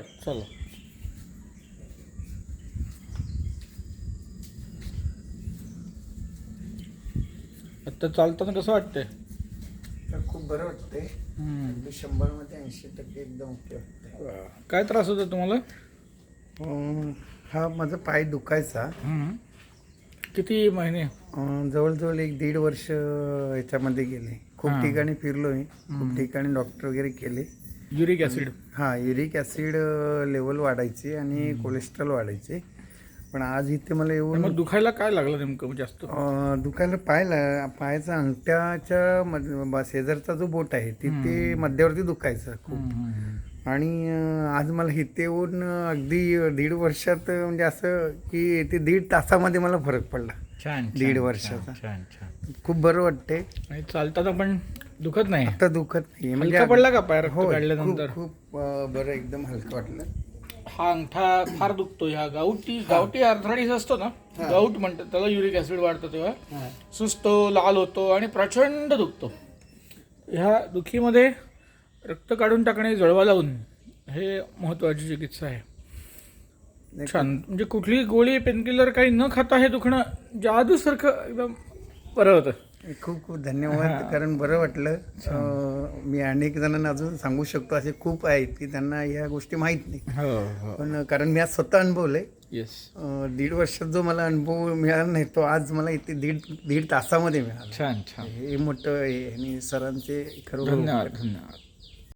चला. आता चालताना कसं वाटतंय? तर खूप बरं वाटतंय. अगदी शंभरमध्ये ऐंशी टक्के एकदम ओके वाटतंय. काय त्रास होता तुम्हाला? अं, हा माझा पाय दुखायचा. किती महिने? अं, जवळजवळ एक दीड वर्ष याच्यामध्ये गेले. खूप. ठिकाणी फिरलोय. खूप ठिकाणी डॉक्टर वगैरे केले. Uric acid. हा युरिक ॲसिड लेवल वाढायची आणि कोलेस्ट्रॉल वाढायचे. पण आज इथे मला येऊन मग दुखायला काय लागलं नेमकं जास्त? अं, दुखायला पायला पायाचा अंगठ्याच्या मध- शेजारचा जो बोट आहे तिथे मध्यावरती दुखायचं खूप. आणि आज मला इथे येऊन अगदी दीड वर्षात म्हणजे असं की ते दीड तासामध्ये मला फरक पडला. छान दीड वर्षाचा. खूप बरं वाटते आणि चालताना पण दुखत नाही? आता दुखत नाही हलका पडला का पाय रक्त हो काढल्यानंतर? खूप अं, बरं एकदम हलकं वाटलं. हा अंगठा फार दुखतो ह्या गावठी गावठी अर्थराईस असतो ना? गाऊट म्हणतात त्याला युरिक ऍसिड वाढतं तेव्हा. सुस्तो लाल होतो आणि प्रचंड दुखतो. ह्या दुखीमध्ये रक्त काढून टाकणे जळवा लावून हे महत्वाची चिकित्सा आहे. छान. म्हणजे कुठली गोळी पेनकिलर काही न खाता हे दुखणं जादूसारखं एकदम बरं होतं. खूप खूप धन्यवाद. कारण बरं वाटलं मी अनेक जणांना अजून सांगू शकतो असे खूप आहेत की त्यांना ह्या गोष्टी माहीत नाही. हो हो. पण कारण मी आज स्वतः अनुभवलंय. येस दीड वर्षात जो मला अनुभव मिळाला नाही तो आज मला इथे दीड दीड तासामध्ये मिळाला. छान छान. हे मोठं आहे आणि सरांचे खरोखर धन्यवाद धन्यवाद.